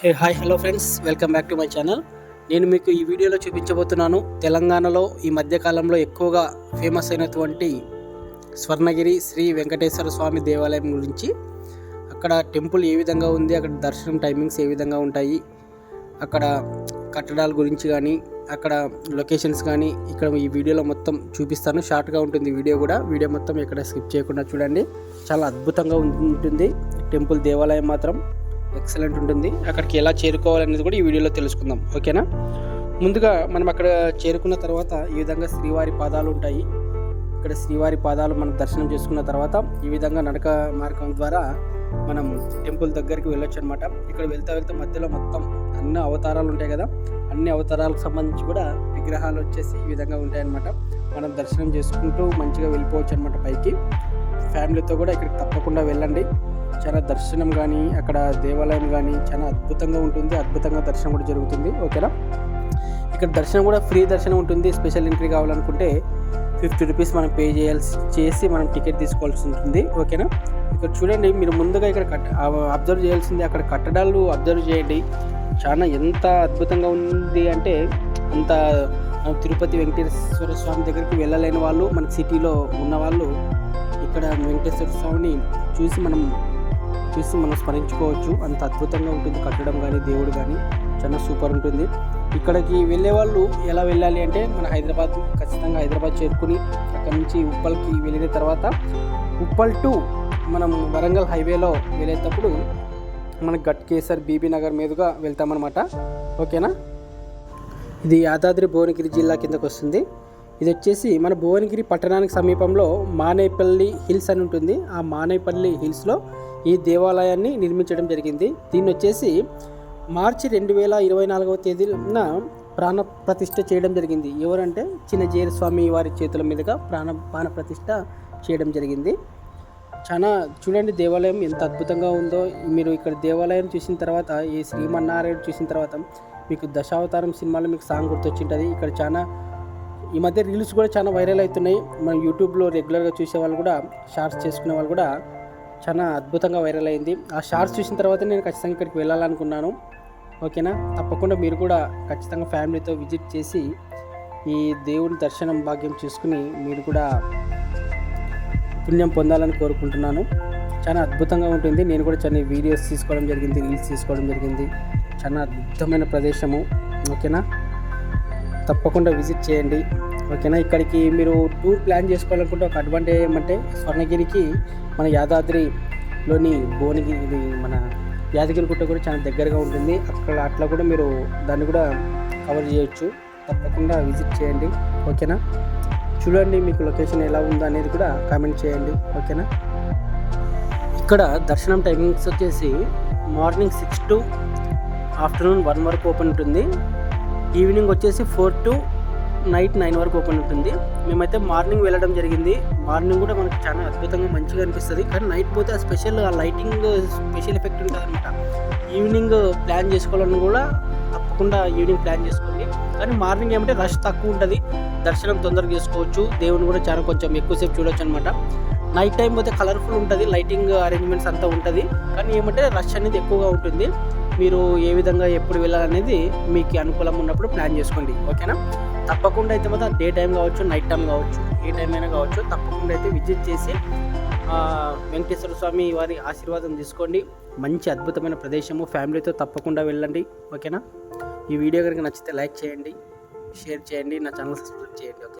Hey hi hello friends. Welcome back to my channel. నేను మీకు ఈ వీడియోలో చూపించబోతున్నాను. తెలంగాణలో ఈ మధ్యకాలంలో ఎక్కువగా ఫేమస్ అయినటువంటి స్వర్ణగిరి శ్రీ వెంకటేశ్వర స్వామి దేవాలయం గురించి అక్కడ టెంపుల్ ఏ విధంగా ఉంది అక్కడ దర్శనం టైమింగ్స్ ఏ విధంగా ఉంటాయి అక్కడ కట్టడాల గురించి కానీ అక్కడ లొకేషన్స్ కానీ ఇక్కడ ఈ వీడియోలో మొత్తం చూపిస్తాను. షార్ట్గా ఉంటుంది వీడియో కూడా. వీడియో మొత్తం ఎక్కడ స్కిప్ చేయకుండా చూడండి. చాలా అద్భుతంగా ఉంటుంది. టెంపుల్ దేవాలయం మాత్రం ఎక్సలెంట్ ఉంటుంది. అక్కడికి ఎలా చేరుకోవాలనేది కూడా ఈ వీడియోలో తెలుసుకుందాం. ఓకేనా? ముందుగా మనం అక్కడ చేరుకున్న తర్వాత ఈ విధంగా శ్రీవారి పాదాలు ఉంటాయి. ఇక్కడ శ్రీవారి పాదాలు మనం దర్శనం చేసుకున్న తర్వాత ఈ విధంగా నడక మార్గం ద్వారా మనం టెంపుల్ దగ్గరికి వెళ్ళొచ్చు అనమాట ఇక్కడ వెళ్తా వెళ్తే మధ్యలో మొత్తం అన్ని అవతారాలు ఉంటాయి కదా? అన్ని అవతారాలకు సంబంధించి కూడా విగ్రహాలు వచ్చేసి ఈ విధంగా ఉంటాయన్నమాట మనం దర్శనం చేసుకుంటూ మంచిగా వెళ్ళిపోవచ్చు అనమాట పైకి. ఫ్యామిలీతో కూడా ఇక్కడికి తప్పకుండా వెళ్ళండి. చాలా దర్శనం కానీ అక్కడ దేవాలయం కానీ చాలా అద్భుతంగా ఉంటుంది. అద్భుతంగా దర్శనం కూడా జరుగుతుంది. ఓకేనా? ఇక్కడ దర్శనం కూడా ఫ్రీ దర్శనం ఉంటుంది. స్పెషల్ ఎంట్రీ కావాలనుకుంటే ఫిఫ్టీ రూపీస్ మనం పే చేయాల్సి చేసి మనం టికెట్ తీసుకోవాల్సి ఉంటుంది. ఓకేనా? ఇక్కడ చూడండి మీరు ముందుగా ఇక్కడ కట్ అబ్జర్వ్ చేయాల్సింది అక్కడ కట్టడాలు అబ్జర్వ్ చేయండి. చాలా ఎంత అద్భుతంగా ఉంది అంటే అంత తిరుపతి వెంకటేశ్వర స్వామి దగ్గరికి వెళ్ళలేని వాళ్ళు మన సిటీలో ఉన్న వాళ్ళు ఇక్కడ వెంకటేశ్వర స్వామిని చూసి మనం చూసి మనం స్మరించుకోవచ్చు అంత అద్భుతంగా ఉంటుంది కట్టడం కానీ దేవుడు కానీ. చాలా సూపర్ ఉంటుంది. ఇక్కడికి వెళ్ళే వాళ్ళు ఎలా వెళ్ళాలి అంటే మన హైదరాబాద్ ఖచ్చితంగా హైదరాబాద్ చేరుకుని అక్కడ నుంచి ఉప్పల్కి వెళ్ళిన తర్వాత ఉప్పల్ టు మనం వరంగల్ హైవేలో వెళ్ళేటప్పుడు మన గట్కేసర్ బీబీ నగర్ మీదుగా వెళ్తామన్నమాట. ఓకేనా? ఇది యాదాద్రి భువనగిరి జిల్లా కిందకు వస్తుంది ఇది వచ్చేసి మన భువనగిరి పట్టణానికి సమీపంలో మానేపల్లి హిల్స్ అని ఉంటుంది. ఆ మానేపల్లి హిల్స్లో ఈ దేవాలయాన్ని నిర్మించడం జరిగింది. దీన్ని వచ్చేసి మార్చి రెండు వేల ఇరవై నాలుగవ తేదీన ప్రాణ ప్రతిష్ఠ చేయడం జరిగింది. ఎవరంటే చిన్నజీర స్వామి వారి చేతుల మీదుగా ప్రాణ ప్రాణ ప్రతిష్ఠ చేయడం జరిగింది. చాలా చూడండి దేవాలయం ఎంత అద్భుతంగా ఉందో. మీరు ఇక్కడ దేవాలయం చూసిన తర్వాత ఈ శ్రీమన్నారాయణ చూసిన తర్వాత మీకు దశావతారం సినిమాలో మీకు సాంగ్ గుర్తొచ్చింటుంది. ఇక్కడ చాలా ఈ మధ్య రీల్స్ కూడా చాలా వైరల్ అవుతున్నాయి. మనం యూట్యూబ్లో రెగ్యులర్గా చూసే వాళ్ళు కూడా షార్ట్స్ చేసుకునే వాళ్ళు కూడా చాలా అద్భుతంగా వైరల్ అయింది. ఆ షార్ట్స్ చూసిన తర్వాత నేను ఖచ్చితంగా ఇక్కడికి వెళ్ళాలనుకున్నాను. ఓకేనా? తప్పకుండా మీరు కూడా ఖచ్చితంగా ఫ్యామిలీతో విజిట్ చేసి ఈ దేవుని దర్శనం భాగ్యం చేసుకుని మీరు కూడా పుణ్యం పొందాలని కోరుకుంటున్నాను. చాలా అద్భుతంగా ఉంటుంది. నేను కూడా చాలా వీడియోస్ తీసుకోవడం జరిగింది రీల్స్ తీసుకోవడం జరిగింది. చాలా అద్భుతమైన ప్రదేశము. ఓకేనా? తప్పకుండా విజిట్ చేయండి. ఓకేనా? ఇక్కడికి మీరు టూర్ ప్లాన్ చేసుకోవాలనుకుంటే ఒక అడ్వాంటేజ్ ఏమంటే స్వర్ణగిరికి మన యాదాద్రిలోని భువనగిరి మన యాదగిరి గుట్ట కూడా చాలా దగ్గరగా ఉంటుంది. అక్కడ అట్లా కూడా మీరు దాన్ని కూడా కవర్ చేయొచ్చు. తప్పకుండా విజిట్ చేయండి. ఓకేనా? చూడండి మీకు లొకేషన్ ఎలా ఉందో అనేది కూడా కామెంట్ చేయండి. ఓకేనా? ఇక్కడ దర్శనం టైమింగ్స్ వచ్చేసి morning six to afternoon one వరకు ఓపెన్ ఉంటుంది. ఈవినింగ్ వచ్చేసి ఫోర్ టు నైట్ నైన్ వరకు ఓపెన్ ఉంటుంది. మేమైతే మార్నింగ్ వెళ్ళడం జరిగింది. మార్నింగ్ కూడా మనకు చాలా అద్భుతంగా మంచిగా అనిపిస్తుంది. కానీ నైట్ పోతే ఆ స్పెషల్ ఆ లైటింగ్ స్పెషల్ ఎఫెక్ట్ ఉంటుంది అనమాట ఈవినింగ్ ప్లాన్ చేసుకోవాలని కూడా తప్పకుండా ఈవినింగ్ ప్లాన్ చేసుకోండి. కానీ మార్నింగ్ ఏమంటే రష్ తక్కువ ఉంటుంది. దర్శనం తొందరగా చేసుకోవచ్చు. దేవుని కూడా చాలా కొంచెం ఎక్కువసేపు చూడొచ్చు అనమాట నైట్ టైం పోతే కలర్ఫుల్ ఉంటుంది. లైటింగ్ అరేంజ్మెంట్స్ అంతా ఉంటుంది. కానీ ఏమంటే రష్ అనేది ఎక్కువగా ఉంటుంది. మీరు ఏ విధంగా ఎప్పుడు వెళ్ళాలనేది మీకు అనుకూలం ఉన్నప్పుడు ప్లాన్ చేసుకోండి ఓకేనా? తప్పకుండా అయితే మాత్రం డే టైం కావచ్చు నైట్ టైం కావచ్చు ఏ టైం అయినా కావచ్చు తప్పకుండా అయితే విజిట్ చేసి వెంకటేశ్వర స్వామి వారి ఆశీర్వాదం తీసుకోండి. మంచి అద్భుతమైన ప్రదేశము ఫ్యామిలీతో తప్పకుండా వెళ్ళండి ఓకేనా? ఈ వీడియో కనుక నచ్చితే లైక్ చేయండి షేర్ చేయండి నా ఛానల్ సబ్స్క్రైబ్ చేయండి ఓకే?